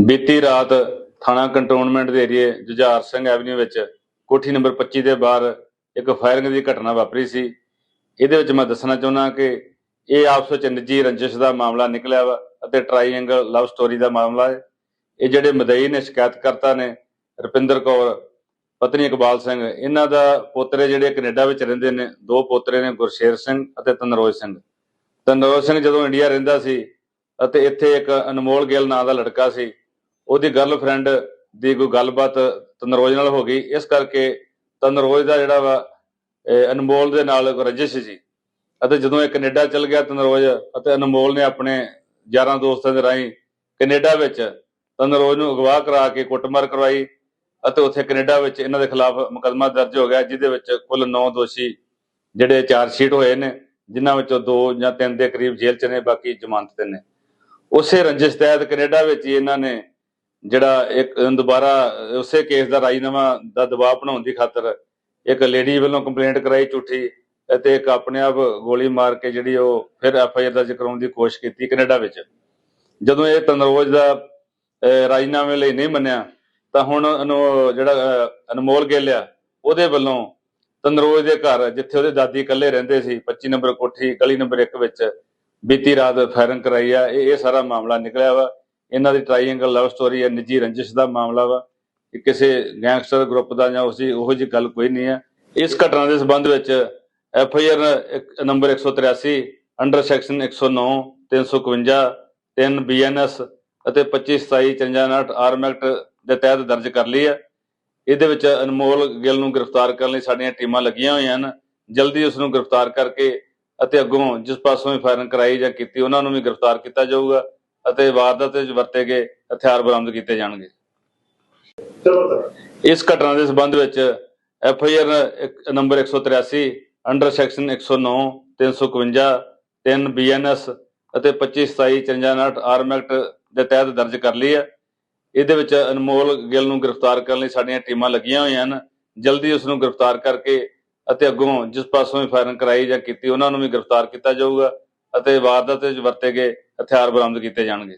ਬੀਤੀ ਰਾਤ ਥਾਣਾ ਕੰਟੋਨਮੈਂਟ ਦੇ ਏਰੀਏ ਜੁਝਾਰ ਸਿੰਘ ਐਵਨਿਊ ਵਿੱਚ ਕੋਠੀ ਨੰਬਰ 25 ਦੇ ਬਾਹਰ ਇੱਕ ਫਾਇਰਿੰਗ ਦੀ ਘਟਨਾ ਵਾਪਰੀ ਸੀ। ਇਹਦੇ ਵਿੱਚ ਮੈਂ ਦੱਸਣਾ ਚਾਹੁੰਦਾ ਕਿ ਇਹ ਆਪਸ ਵਿੱਚ ਨਿੱਜੀ ਰੰਜਿਸ਼ ਦਾ ਮਾਮਲਾ ਨਿਕਲਿਆ ਵਾ ਅਤੇ ਟਰਾਈਐਂਗਲ ਲਵ ਸਟੋਰੀ ਦਾ ਮਾਮਲਾ ਹੈ। ਇਹ ਜਿਹੜੇ ਮਦਈ ਨੇ ਸ਼ਿਕਾਇਤਕਰਤਾ ਨੇ, ਰੁਪਿੰਦਰ ਕੌਰ, ਪਤਨੀ ਇਕਬਾਲ ਸਿੰਘ, ਇਹਨਾਂ ਦਾ ਪੋਤਰੇ ਜਿਹੜੇ ਕੈਨੇਡਾ ਵਿੱਚ ਰਹਿੰਦੇ ਨੇ, ਦੋ ਪੋਤਰੇ ਨੇ ਗੁਰਸ਼ੇਰ ਸਿੰਘ ਅਤੇ ਤਨਰੋਜ ਸਿੰਘ। ਤਨਰੋਜ ਸਿੰਘ ਜਦੋਂ ਇੰਡੀਆ ਰਹਿੰਦਾ ਸੀ ਅਤੇ ਇੱਥੇ ਇੱਕ ਅਨਮੋਲ ਗਿੱਲ ਨਾਂ ਦਾ ਲੜਕਾ ਸੀ ਉਹਦੀ ਗਰਲਫ੍ਰੈਂਡ ਦੀ ਕੋਈ ਗੱਲਬਾਤ ਤਨਰੋਜ ਨਾਲ ਹੋ ਗਈ। ਇਸ ਕਰਕੇ ਤਨਰੋਜ ਦਾ ਜਿਹੜਾ ਵਾ, ਇਹ ਅਨਮੋਲ ਦੇ ਨਾਲ ਰਜਿਸ਼ ਰੰਜਿਸ਼ ਸੀ। ਅਤੇ ਜਦੋਂ ਇਹ ਕੈਨੇਡਾ ਚਲ ਗਿਆ ਤਨਰੋਜ ਅਤੇ ਅਨਮੋਲ ਨੇ ਆਪਣੇ ਯਾਰਾਂ ਦੋਸਤਾਂ ਦੇ ਰਾਹੀਂ ਕੈਨੇਡਾ ਵਿੱਚ ਤਨਰੋਜ ਨੂੰ ਅਗਵਾ ਕਰਾ ਕੇ ਕੁੱਟਮਾਰ ਕਰਵਾਈ ਅਤੇ ਉੱਥੇ ਕੈਨੇਡਾ ਵਿੱਚ ਇਹਨਾਂ ਦੇ ਖਿਲਾਫ ਮੁਕੱਦਮਾ ਦਰਜ ਹੋ ਗਿਆ, ਜਿਹਦੇ ਵਿੱਚ ਕੁੱਲ 9 ਦੋਸ਼ੀ ਜਿਹੜੇ ਚਾਰਜ ਸ਼ੀਟ ਹੋਏ ਨੇ, ਜਿਨ੍ਹਾਂ ਵਿੱਚੋਂ 2 ਜਾਂ 3 ਦੇ ਕਰੀਬ ਜੇਲ੍ਹ 'ਚ ਨੇ, ਬਾਕੀ ਜ਼ਮਾਨਤ ਤੇ ਨੇ। ਉਸੇ ਰੰਜਿਸ਼ ਤਹਿਤ ਕੈਨੇਡਾ ਵਿੱਚ ਹੀ ਇਹਨਾਂ ਨੇ ਜਿਹੜਾ ਇੱਕ ਦੁਬਾਰਾ ਉਸੇ ਕੇਸ ਦਾ ਰਾਜੀਨਾਮਾ ਦਾ ਦਬਾਅ ਬਣਾਉਣ ਦੀ ਖਾਤਰ ਇੱਕ ਲੇਡੀ ਵੱਲੋਂ ਕੰਪਲੇਂਟ ਕਰਾਈ ਝੂਠੀ ਅਤੇ ਇੱਕ ਆਪਣੇ ਆਪ ਗੋਲੀ ਮਾਰ ਕੇ ਜਿਹੜੀ ਉਹ ਫਿਰ ਐਫ ਆਈ ਆਰ ਦਰਜ ਕਰਾਉਣ ਦੀ ਕੋਸ਼ਿਸ਼ ਕੀਤੀ ਕੈਨੇਡਾ ਵਿੱਚ। ਜਦੋਂ ਇਹ ਤਨਰੋਜ ਦਾ ਰਾਜੀਨਾਮੇ ਲਈ ਨਹੀਂ ਮੰਨਿਆ, ਤਾਂ ਹੁਣ ਜਿਹੜਾ ਅਨਮੋਲ ਗਿੱਲ ਆ, ਉਹਦੇ ਵੱਲੋਂ ਤਨਰੋਜ ਦੇ ਘਰ ਜਿੱਥੇ ਉਹਦੇ ਦਾਦੀ ਇਕੱਲੇ ਰਹਿੰਦੇ ਸੀ 25 ਨੰਬਰ ਕੋਠੀ, ਗਲੀ ਨੰਬਰ 1 ਵਿੱਚ ਬੀਤੀ ਰਾਤ ਫਾਇਰਿੰਗ ਕਰਾਈ ਆ ਇਹ ਸਾਰਾ ਮਾਮਲਾ ਨਿਕਲਿਆ ਵਾ। ਇਹਨਾਂ ਦੀ ਟ੍ਰਾਈਐਂਗਲ ਲਵ ਸਟੋਰੀ ਹੈ, ਨਿੱਜੀ ਰੰਜਿਸ਼ ਦਾ ਮਾਮਲਾ ਵਾ ਕਿ ਕਿਸੇ ਗੈਂਗਸਟਰ ਗਰੁੱਪ ਦਾ ਜਾਂ ਉਸਦੀ ਉਹੋ ਜਿਹੀ ਗੱਲ ਕੋਈ ਨਹੀਂ ਹੈ। ਇਸ ਘਟਨਾ ਦੇ ਸੰਬੰਧ ਵਿੱਚ F I R number 183 under section 109 351 3 BNS ਅਤੇ 25 27 54 ਆਰਮ ਐਕਟ ਦੇ ਤਹਿਤ ਦਰਜ ਕਰ ਲਈ ਹੈ। ਇਹਦੇ ਵਿੱਚ ਅਨਮੋਲ ਗਿੱਲ ਨੂੰ ਗ੍ਰਿਫਤਾਰ ਕਰਨ ਲਈ ਸਾਡੀਆਂ ਟੀਮਾਂ ਲੱਗੀਆਂ ਹੋਈਆਂ ਹਨ। ਜਲਦੀ ਉਸ ਨੂੰ ਗ੍ਰਿਫਤਾਰ ਕਰਕੇ ਅਤੇ ਅੱਗੋਂ ਜਿਸ ਪਾਸੋਂ ਵੀ ਫਾਇਰਿੰਗ ਕਰਾਈ ਜਾਂ ਕੀਤੀ, ਉਹਨਾਂ ਨੂੰ ਵੀ ਗ੍ਰਿਫਤਾਰ ਕੀਤਾ ਜਾਊਗਾ। ਅਤੇ ਵਾਰਦਾਤ ਵਿੱਚ ਵਰਤੇ ਗਏ ਹਥਿਆਰ ਬਰਾਮਦ ਕੀਤੇ ਜਾਣਗੇ। ਇਸ ਘਟਨਾ ਦੇ ਸੰਬੰਧ ਵਿੱਚ F I R number 183 under section 109 351 3 BNS ਅਤੇ 25 27 54 ਆਰਮ ਐਕਟ ਦੇ ਤਹਿਤ ਦਰਜ ਕਰ ਲਈ ਹੈ। ਇਹਦੇ ਵਿੱਚ ਅਨਮੋਲ ਗਿੱਲ ਨੂੰ ਗ੍ਰਿਫਤਾਰ ਕਰਨ ਲਈ ਸਾਡੀਆਂ ਟੀਮਾਂ ਲੱਗੀਆਂ ਹੋਈਆਂ ਹਨ। ਜਲਦੀ ਉਸ ਨੂੰ ਗ੍ਰਿਫਤਾਰ ਕਰਕੇ ਅਤੇ ਅੱਗੋਂ ਜਿਸ ਪਾਸੋਂ ਵੀ ਫਾਇਰਿੰਗ ਕਰਾਈ ਜਾਂ ਕੀਤੀ ਉਹਨਾਂ ਨੂੰ ਵੀ ਗ੍ਰਿਫਤਾਰ ਕੀਤਾ ਜਾਊਗਾ। ਅਤੇ ਵਾਰਦਾਤ ਵਿੱਚ ਵਰਤੇ ਗਏ ਹਥਿਆਰ ਬਰਾਮਦ ਕੀਤੇ ਜਾਣਗੇ।